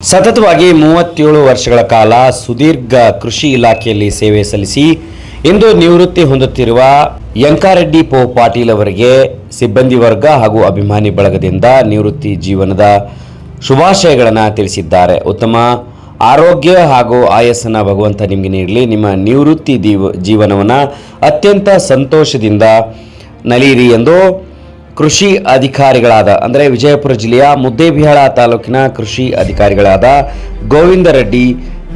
ಸತತವಾಗಿ ಮೂವತ್ತೇಳು ವರ್ಷಗಳ ಕಾಲ ಸುದೀರ್ಘ ಕೃಷಿ ಇಲಾಖೆಯಲ್ಲಿ ಸೇವೆ ಸಲ್ಲಿಸಿ ಇಂದು ನಿವೃತ್ತಿ ಹೊಂದುತ್ತಿರುವ ಯಂಕಾರೆಡ್ಡಿ ಪೋ ಪಾಟೀಲ್ ಅವರಿಗೆ ಸಿಬ್ಬಂದಿ ವರ್ಗ ಹಾಗೂ ಅಭಿಮಾನಿ ಬಳಗದಿಂದ ನಿವೃತ್ತಿ ಜೀವನದ ಶುಭಾಶಯಗಳನ್ನು ತಿಳಿಸಿದ್ದಾರೆ. ಉತ್ತಮ ಆರೋಗ್ಯ ಹಾಗೂ ಆಯಸ್ಸನ ಭಗವಂತ ನಿಮಗೆ ನೀಡಲಿ. ನಿಮ್ಮ ನಿವೃತ್ತಿ ಜೀವನವನ್ನು ಅತ್ಯಂತ ಸಂತೋಷದಿಂದ ನಲಿಯಿರಿ ಎಂದು ಕೃಷಿ ಅಧಿಕಾರಿಗಳಾದ, ಅಂದರೆ ವಿಜಯಪುರ ಜಿಲ್ಲೆಯ ಮುದ್ದೇಬಿಹಾಳ ತಾಲೂಕಿನ ಕೃಷಿ ಅಧಿಕಾರಿಗಳಾದ ಗೋವಿಂದ ರೆಡ್ಡಿ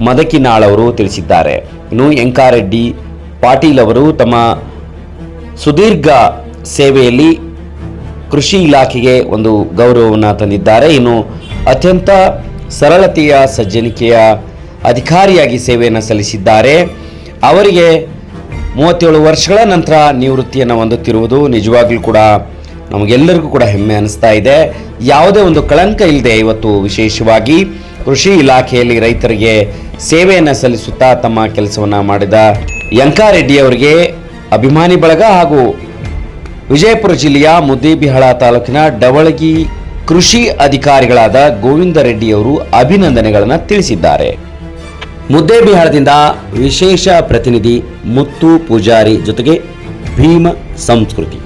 ಮದಕಿನಾಳ್ ಅವರು ತಿಳಿಸಿದ್ದಾರೆ. ಇನ್ನು ಎಂಕಾರೆಡ್ಡಿ ಪಾಟೀಲ್ ಅವರು ತಮ್ಮ ಸುದೀರ್ಘ ಸೇವೆಯಲ್ಲಿ ಕೃಷಿ ಇಲಾಖೆಗೆ ಒಂದು ಗೌರವವನ್ನು ತಂದಿದ್ದಾರೆ. ಇನ್ನು ಅತ್ಯಂತ ಸರಳತೆಯ ಸಜ್ಜನಿಕೆಯ ಅಧಿಕಾರಿಯಾಗಿ ಸೇವೆಯನ್ನು ಸಲ್ಲಿಸಿದ್ದಾರೆ. ಅವರಿಗೆ ಮೂವತ್ತೇಳು ವರ್ಷಗಳ ನಂತರ ನಿವೃತ್ತಿಯನ್ನು ಹೊಂದುತ್ತಿರುವುದು ನಿಜವಾಗ್ಲೂ ಕೂಡ ನಮಗೆಲ್ಲರಿಗೂ ಕೂಡ ಹೆಮ್ಮೆ ಅನಿಸ್ತಾ ಇದೆ. ಯಾವುದೇ ಒಂದು ಕಳಂಕ ಇಲ್ಲದೆ ಇವತ್ತು ವಿಶೇಷವಾಗಿ ಕೃಷಿ ಇಲಾಖೆಯಲ್ಲಿ ರೈತರಿಗೆ ಸೇವೆಯನ್ನು ಸಲ್ಲಿಸುತ್ತಾ ತಮ್ಮ ಕೆಲಸವನ್ನು ಮಾಡಿದ ಯಂಕಾರೆಡ್ಡಿ ಅವರಿಗೆ ಅಭಿಮಾನಿ ಬಳಗ ಹಾಗೂ ವಿಜಯಪುರ ಜಿಲ್ಲೆಯ ಮುದ್ದೇಬಿಹಾಳ ತಾಲೂಕಿನ ಡವಳಗಿ ಕೃಷಿ ಅಧಿಕಾರಿಗಳಾದ ಗೋವಿಂದ ರೆಡ್ಡಿ ಅವರು ಅಭಿನಂದನೆಗಳನ್ನು ತಿಳಿಸಿದ್ದಾರೆ. ಮುದ್ದೇಬಿಹಾಳದಿಂದ ವಿಶೇಷ ಪ್ರತಿನಿಧಿ ಮುತ್ತು ಪೂಜಾರಿ ಜೊತೆಗೆ ಭೀಮ ಸಂಸ್ಕೃತಿ.